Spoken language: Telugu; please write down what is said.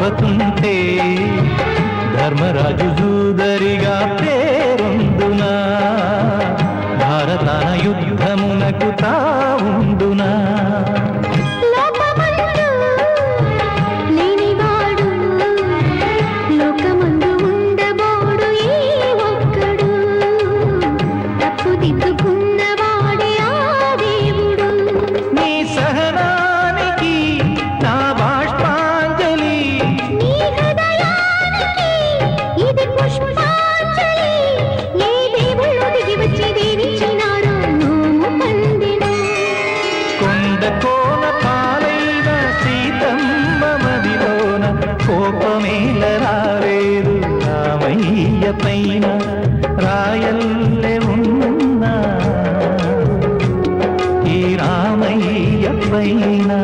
తప్పతుంటే ధర్మరాజు దూదరిగా పేరొందునా? భారతాన యుద్ధమునకు తావుంది కొండ కోన పాలైన సీతమ్మ మదిలోన కోపమేల రాలేదు రామయ్య పైన రాయల్లే ఉన్నా ఈ రామయ్య పైనా.